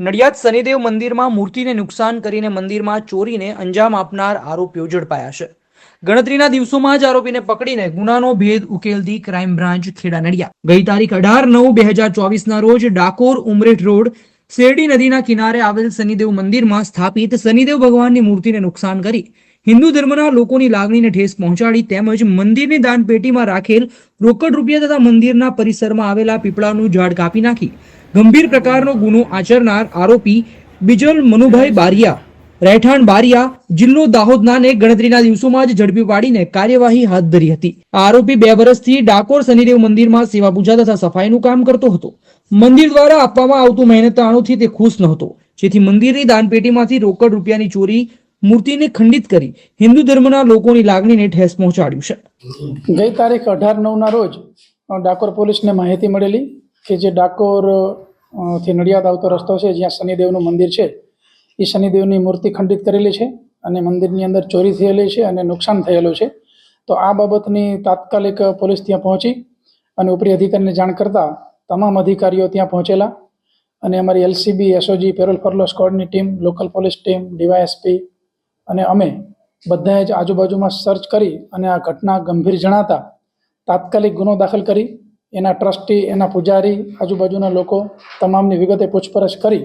નડિયાદ શનિદેવ મંદિરમાં મૂર્તિને નુકસાન કરીને મંદિરમાં ચોરીને અંજામ આપનાર આરોપીઓ ઝડપાયા છે. ગણતરીના દિવસોમાં જ આરોપીને પકડીને ગુનાનો ભેદ ઉકેલતી ક્રાઇમ બ્રાન્ચ ખેડા નડિયા ગઈ તારીખ અઢાર નવ બે હજાર ચોવીસના રોજ ડાકોર ઉમરેઠ રોડ, શેરડી નદીના કિનારે આવેલ શનિદેવ મંદિરમાં સ્થાપિત શનિદેવ ભગવાનની મૂર્તિને નુકસાન કરી હિન્દુ ધર્મના લોકોની લાગણીને ઠેસ પહોંચાડી તેમજ મંદિરની દાનપેટીમાં રાખેલ રોકડ રૂપિયા તથા મંદિરના પરિસરમાં આવેલા પીપળાનું ઝાડ કાપી નાખી ગંભીર પ્રકારનો ગુનો આચરનાર આરોપી બિજલ મનુભાઈ બારિયા, રહેઠાણ બારિયા, જિલ્લો દાહોદનાને ગણતરીના દિવસોમાં જ ઝડપી પાડીને કાર્યવાહી હાથ ધરી હતી. આરોપી બે વર્ષથી ડાકોર શનિદેવ મંદિરમાં સેવા પૂજા તથા સફાઈનું કામ કરતો હતો. મંદિર દ્વારા આપવામાં આવતું મહેનતાણુથી તે ખુશ નહોતો જેથી મંદિરની દાનપેટીમાંથી રોકડ રૂપિયાની ચોરી મૂર્તિને ખંડિત કરી હિન્દુ ધર્મના લોકોની લાગણીને ઠેસ પહોંચાડ્યું છે. ગઈ તારીખ અઢાર નવના રોજ ડાકોર પોલીસને માહિતી મળેલી કે જે ડાકોરથી નડિયાદ આવતો રસ્તો છે, જ્યાં શનિદેવનું મંદિર છે એ શનિદેવની મૂર્તિ ખંડિત કરેલી છે અને મંદિરની અંદર ચોરી થયેલી છે અને નુકસાન થયેલું છે. તો આ બાબતની તાત્કાલિક પોલીસ ત્યાં પહોંચી અને ઉપરી અધિકારીને જાણ કરતાં તમામ અધિકારીઓ ત્યાં પહોંચેલા અને અમારી LCB, SOG, parole furlough સ્કોડની team, local police team, DYSP અને અમે બધાએ જ આજુબાજુમાં સર્ચ કરી અને આ ઘટના ગંભીર જણાતા તાત્કાલિક ગુનો દાખલ કરી એના ટ્રસ્ટી, એના પૂજારી, આજુબાજુના લોકો તમામની વિગતે પૂછપરછ કરી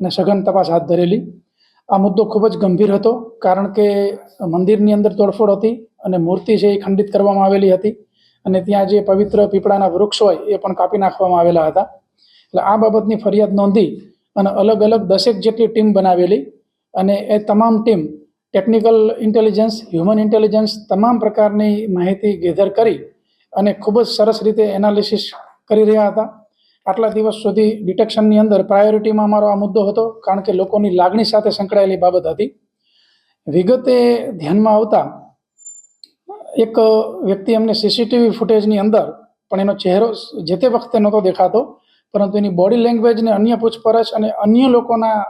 અને સઘન તપાસ હાથ ધરેલી. આ મુદ્દો ખૂબ જ ગંભીર હતો કારણ કે મંદિરની અંદર તોડફોડ હતી અને મૂર્તિ છે એ ખંડિત કરવામાં આવેલી હતી અને ત્યાં જે પવિત્ર પીપળાના વૃક્ષ હોય એ પણ કાપી નાખવામાં આવેલા હતા. એટલે આ બાબતની ફરિયાદ નોંધી અને અલગ અલગ દસેક જેટલી ટીમ બનાવેલી અને એ તમામ team technical intelligence, human intelligence, તમામ પ્રકારની માહિતી ગેધર કરી અને ખૂબ જ સરસ રીતે એનાલિસિસ કરી રહ્યા હતા. આટલા દિવસ સુધી ડિટેક્શનની અંદર પ્રાયોરિટીમાં મારો આ મુદ્દો હતો, કારણ કે લોકોની લાગણી સાથે સંકળાયેલી બાબત હતી. વિગતે ધ્યાનમાં આવતા એક વ્યક્તિ અમને સીસીટીવી ફૂટેજની અંદર, પણ એનો ચહેરો જે તે વખતે નહોતો દેખાતો, પરંતુ એની બોડી લેંગ્વેજ ને અન્ય પૂછપરછ અને અન્ય લોકોના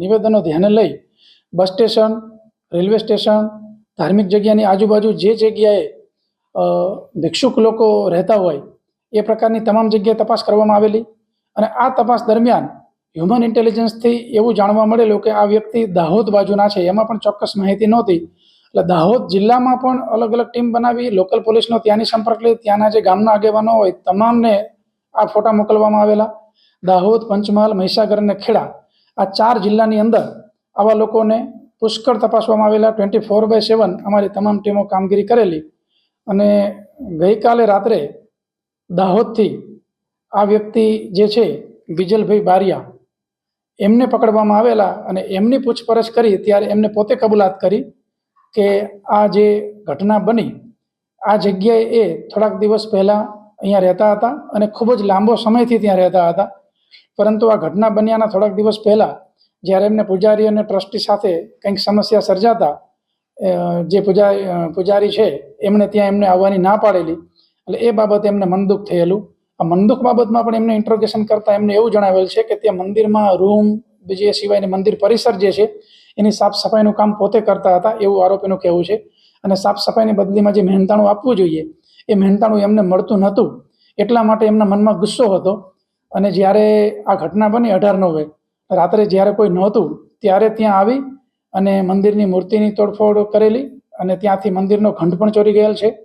નિવેદનો ધ્યાને લઈ બસ સ્ટેશન, રેલવે સ્ટેશન, ધાર્મિક જગ્યાની આજુબાજુ જે જગ્યાએ ભિક્ષુક લોકો રહેતા હોય, એ પ્રકારની તમામ જગ્યાએ તપાસ કરવામાં આવેલી અને આ તપાસ દરમિયાન હ્યુમન ઇન્ટેલિજન્સથી એવું જાણવા મળેલું કે આ વ્યક્તિ દાહોદ બાજુના છે, એમાં પણ ચોક્કસ માહિતી નહોતી. એટલે દાહોદ જિલ્લામાં પણ અલગ અલગ ટીમ બનાવી લોકલ પોલીસનો ત્યાંની સંપર્ક લઈ, ત્યાંના જે ગામના આગેવાનો હોય, તમામને આ ફોટા મોકલવામાં આવેલા. દાહોદ, પંચમહાલ, મહીસાગર અને ખેડા આ ચાર જિલ્લાની અંદર આવા લોકોને પુષ્કળ તપાસવામાં આવેલા ટ્વેન્ટી ફોર બાય સેવન અમારી તમામ ટીમો કામગીરી કરેલી. અને ગઈકાલે રાત્રે દાહોદથી આ વ્યક્તિ જે છે, બિજલભાઈ બારિયા, એમને પકડવામાં આવેલા અને એમની પૂછપરછ કરી ત્યારે એમને પોતે કબૂલાત કરી કે આ જે ઘટના બની, આ જગ્યાએ એ થોડાક દિવસ પહેલાં અહીંયા રહેતા હતા અને ખૂબ જ લાંબો સમયથી ત્યાં રહેતા હતા. પરંતુ આ ઘટના બન્યાના થોડાક દિવસ પહેલાં જ્યારે એમને પૂજારી અને ટ્રસ્ટી સાથે કંઈક સમસ્યા સર્જાતા જે પૂજા પૂજારી છે એમણે ત્યાં એમને આવવાની ના પાડેલી. એટલે એ બાબતે એમને મનદુખ થયેલું. આ મનદુખ બાબતમાં પણ એમને ઇન્ટ્રોગેશન કરતાં એમને એવું જણાવેલ છે કે ત્યાં મંદિરમાં રૂમ, બીજી સિવાયની મંદિર પરિસર જે છે, એની સાફ સફાઈનું કામ પોતે કરતા હતા, એવું આરોપીનું કહેવું છે. અને સાફ સફાઈની બદલીમાં જે મહેનતાણું આપવું જોઈએ, એ મહેનતાણું એમને મળતું નહોતું. એટલા માટે એમના મનમાં ગુસ્સો હતો. અને જ્યારે આ ઘટના બની અઢાર નવે, રાત્રે જ્યારે કોઈ નહોતું, ત્યારે ત્યાં આવી અને મંદિરની મૂર્તિની તોડફોડ કરેલી અને ત્યાંથી મંદિરનો ખંડ પણ ચોરી ગયેલ છે.